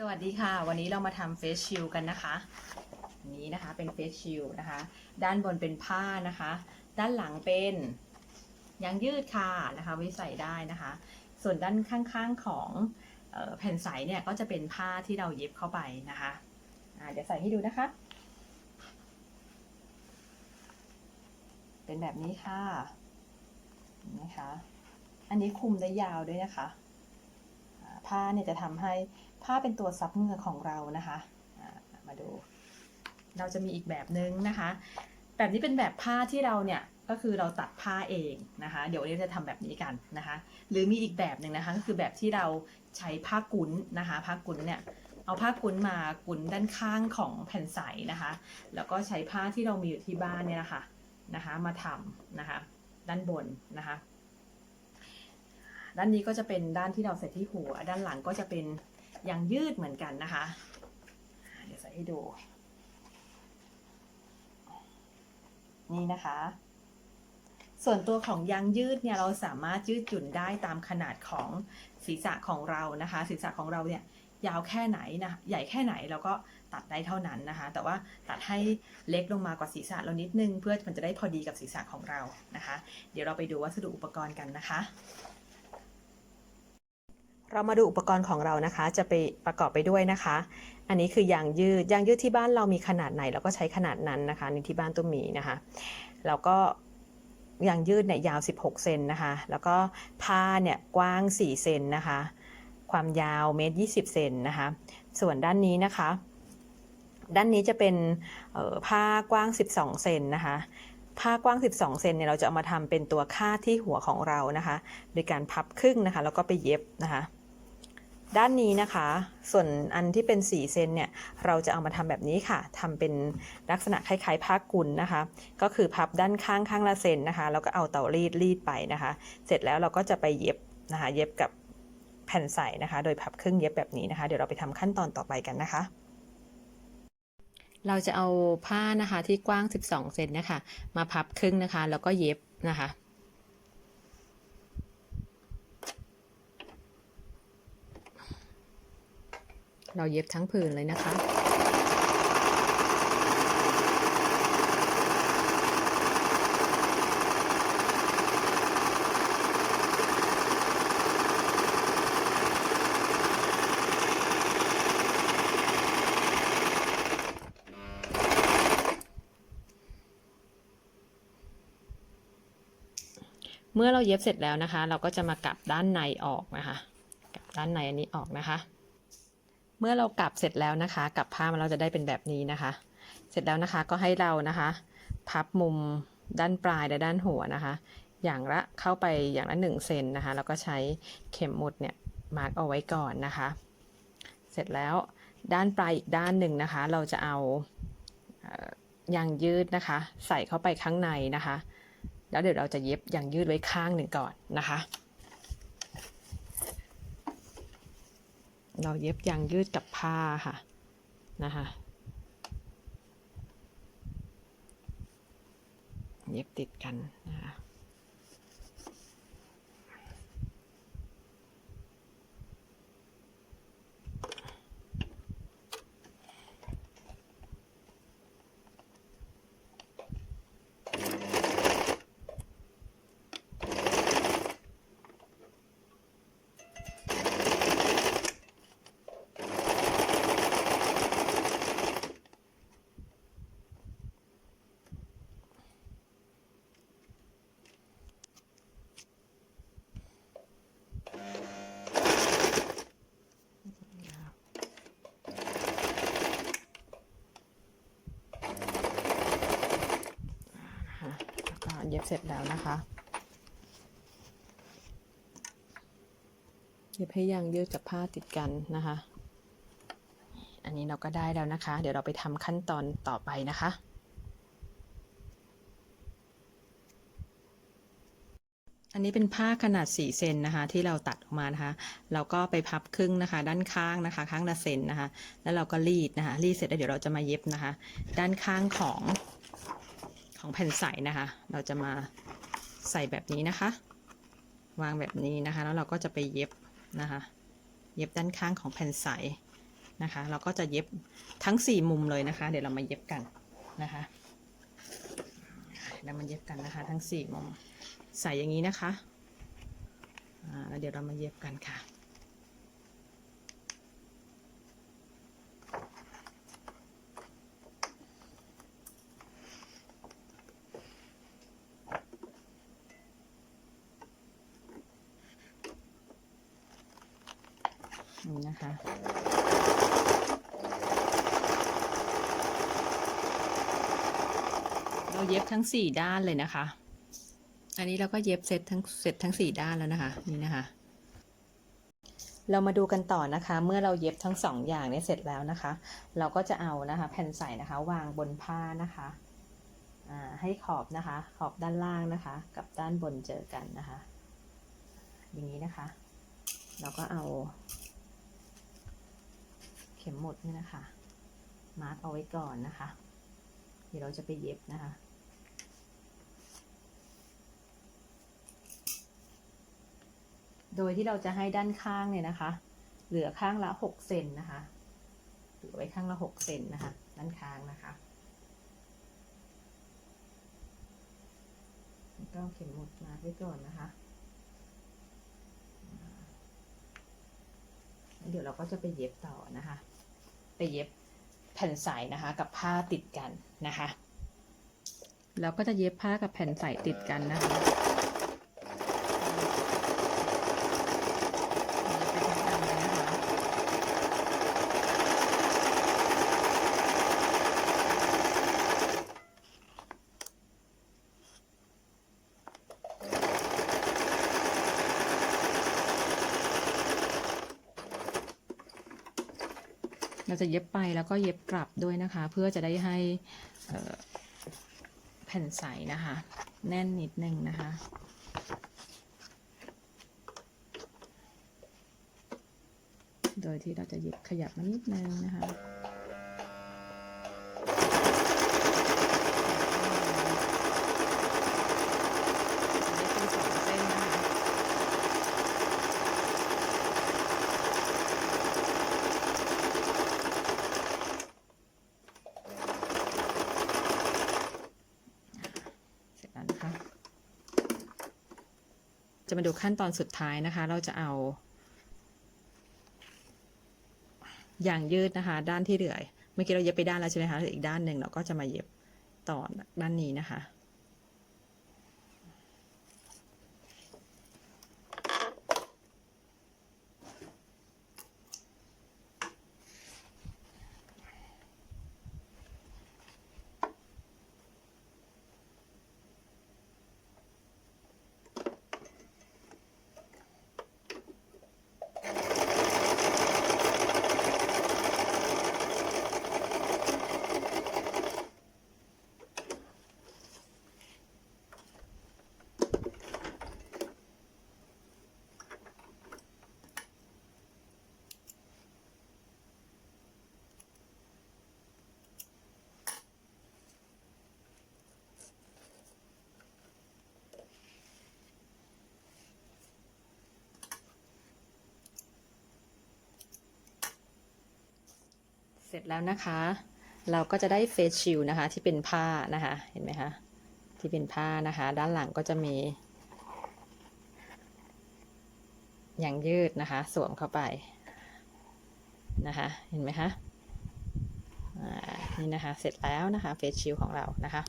สวัสดีค่ะ วันนี้เรามาทำเฟสชิลกันนะคะนี้นะคะเป็นเฟสชิลนะคะ ด้านบนเป็นผ้านะคะ ด้านหลังเป็นยางยืดค่ะนะคะไว้ใส่ได้นะคะ ส่วนด้านข้างๆของเออแผ่นใสเนี่ยก็จะเป็นผ้าที่เราเย็บเข้าไปนะคะอ่าเดี๋ยวใส่ให้ดูนะคะ เป็นแบบนี้ค่ะนไหมคะ อันนี้คลุมได้ยาวด้วยนะคะ ผ้าเนี่ยจะทำให้ผ้าเป็นตัวซับเหงื่อของเรานะคะมาดู เราจะมีอีกแบบนึงนะคะ แบบนี้เป็นแบบผ้าที่เราเนี่ยก็คือเราตัดผ้าเองนะคะ เดี๋ยววันนี้จะทำแบบนี้กันนะคะ หรือมีอีกแบบหนึ่งนะคะก็คือแบบที่เราใช้ผ้ากุ้นนะคะผ้ากุ้นเนี่ยเอาผ้ากุ้นมากุ้นด้านข้างของแผ่นใสนะคะ แล้วก็ใช้ผ้าที่เรามีอยู่ที่บ้านเนี่ยนะคะนะคะ มาทำนะคะ ด้านบนนะคะ ด้านนี้ก็จะเป็นด้านที่เราใส่ที่หัว ด้านหลังก็จะเป็นยางยืดเหมือนกันนะคะ เดี๋ยวใส่ให้ดู นี่นะคะ ส่วนตัวของยางยืดเนี่ยเราสามารถยืดหยุ่นได้ตามขนาดของศีรษะของเรานะคะ ศีรษะของเราเนี่ยยาวแค่ไหนนะใหญ่แค่ไหนเราก็ตัดได้เท่านั้นนะคะ แต่ว่าตัดให้เล็กลงมากว่าศีรษะเรานิดนึง เพื่อมันจะได้พอดีกับศีรษะของเรานะคะ เดี๋ยวเราไปดูวัสดุอุปกรณ์กันนะคะ เรามาดูอุปกรณ์ของเรานะคะ จะไปประกอบไปด้วยนะคะ อันนี้คือยางยืด ยางยืดที่บ้านเรามีขนาดไหนเราก็ใช้ขนาดนั้นนะคะในที่บ้านตุ้มมีนะคะ แล้วก็ยางยืดเนี่ยยาว 16 เซนนะคะ แล้วก็ผ้าเนี่ยกว้าง 4 เซนนะคะ ความยาวเมตร20 เซนนะคะ ส่วนด้านนี้นะคะ ด้านนี้จะเป็นออผ้ากว้าง 12 เซนนะคะผ้ากว้าง 12 เซนเนี่ยเราจะเอามาทำเป็นตัวคาดที่หัวของเรานะคะ โดยการพับครึ่งนะคะ แล้วก็ไปเย็บนะคะ ด้านนี้นะคะ ส่วนอันที่เป็น4เซนเนี่ย เราจะเอามาทำแบบนี้ค่ะทำเป็นลักษณะคล้ายๆผ้ากุลนะคะ ก็คือพับด้านข้างข้างละเซนนะคะ แล้วก็เอาเตารีดรีดไปนะคะ เสร็จแล้วเราก็จะไปเย็บนะคะ เย็บกับแผ่นใสนะคะ โดยพับครึ่งเย็บแบบนี้นะคะ เดี๋ยวเราไปทำขั้นตอนต่อไปกันนะคะ เราจะเอาผ้านะคะที่กว้าง 12 เซนนะคะ มาพับครึ่งนะคะ แล้วก็เย็บนะคะ เราเย็บทั้งผืนเลยนะคะเมื่อเราเย็บเสร็จแล้วนะคะ เราก็จะมากลับด้านในออกนะคะกลับด้านในอันนี้ออกนะคะ เมื่อเรากลับเสร็จแล้วนะคะกลับผ้ามาเราจะได้เป็นแบบนี้นะคะ เสร็จแล้วนะคะก็ให้เรานะคะ พับมุมด้านปลายและด้านหัวนะคะ อย่างละเข้าไปอย่างละ1เซนนะคะ แล้วก็ใช้เข็มหมุดเนี่ยมาร์กเอาไว้ก่อนนะคะ เสร็จแล้วด้านปลายอีกด้านหนึ่งนะคะ เราจะเอาเอ่อยางยืดนะคะ ใส่เข้าไปข้างในนะคะ แล้วเดี๋ยวเราจะเย็บยางยืดไว้ข้างหนึ่งก่อนนะคะ เราเย็บยางยืดกับผ้าค่ะนะคะเย็บติดกันนะคะแล้วก็เย็บเสร็จแล้วนะคะ เย็บให้ยางยืดกับผ้าติดกันนะคะ อันนี้เราก็ได้แล้วนะคะ เดี๋ยวเราไปทำขั้นตอนต่อไปนะคะอันนี้เป็นผ้าขนาด 4 เซนนะคะ ที่เราตัดออกมานะคะ เราก็ไปพับครึ่งนะคะ ด้านข้างนะคะ ข้างละเซนนะคะ แล้วเราก็รีดนะคะ รีดเสร็จแล้วเดี๋ยวเราจะมาเย็บนะคะ ด้านข้างของ ของแผ่นใสนะคะ เราจะมาใส่แบบนี้นะคะ วางแบบนี้นะคะ แล้วเราก็จะไปเย็บนะคะ เย็บด้านข้างของแผ่นใสนะคะ เราก็จะเย็บทั้ง 4 มุมเลยนะคะ เดี๋ยวเรามาเย็บกันนะคะเรามาเย็บกันนะคะ ทั้ง 4 มุมใส่อย่างนี้นะคะแล้วเดี๋ยวเรามาเย็บกันค่ะ นี่นะคะเราเย็บทั้งสี่ด้านเลยนะคะ อันนี้เราก็เย็บเสร็จทั้งเสร็จทั้งสี่ด้านแล้วนะคะนี่นะคะ เรามาดูกันต่อนะคะ เมื่อเราเย็บทั้งสองอย่างนี้เสร็จแล้วนะคะ เราก็จะเอานะคะ แผ่นใส่นะคะ วางบนผ้านะคะให้ขอบนะคะ ขอบด้านล่างนะคะ กับด้านบนเจอกันนะคะ อย่างนี้นะคะ เราก็เอา ข็มหมดนี่นะคะ มาร์กเอาไว้ก่อนนะคะ เดี๋ยวเราจะไปเย็บนะคะโดยที่เราจะให้ด้านข้างเนี่ยนะคะ เหลือข้างละหกเซนนะคะ เหลือไว้ข้างละหกเซนนะคะ ด้านข้างนะคะก็เข็มหมดมาไว้ก่อนนะคะ เดี๋ยวเราก็จะไปเย็บต่อนะคะ ไปเย็บแผ่นใสนะคะกับผ้าติดกันนะคะเราก็จะเย็บผ้ากับแผ่นใสติดกันนะคะเย็บไปทั้งอันเลยนะคะ เราจะเย็บไปแล้วก็เย็บกลับด้วยนะคะ เพื่อจะได้ให้แผ่นใสนะคะ แน่นนิดนึงนะคะโดยที่เราจะเย็บขยับมานิดนึงนะคะได้เป็นสองเส้นนะคะ เสร็จแล้วนะคะ จะ มาดูขั้นตอนสุดท้ายนะคะ เราจะเอายางยืดนะคะ ด้านที่เหลือเมื่อกี้เราเย็บไปด้านแล้วใช่ไหมคะเหลืออีกด้านหนึ่งเราก็จะมาเย็บต่อด้านนี้นะคะ ร็จแล้วนะคะ เราก็จะได้เฟสชิลนะคะ ที่เป็นผ้านะคะ เห็นไหมคะ ที่เป็นผ้านะคะ ด้านหลังก็จะมี อย่างยืดนะคะ สวมเข้าไปนะคะ เห็นไหมคะนี่นะคะ เสร็จแล้วนะคะ เฟสชิลของเรานะคะ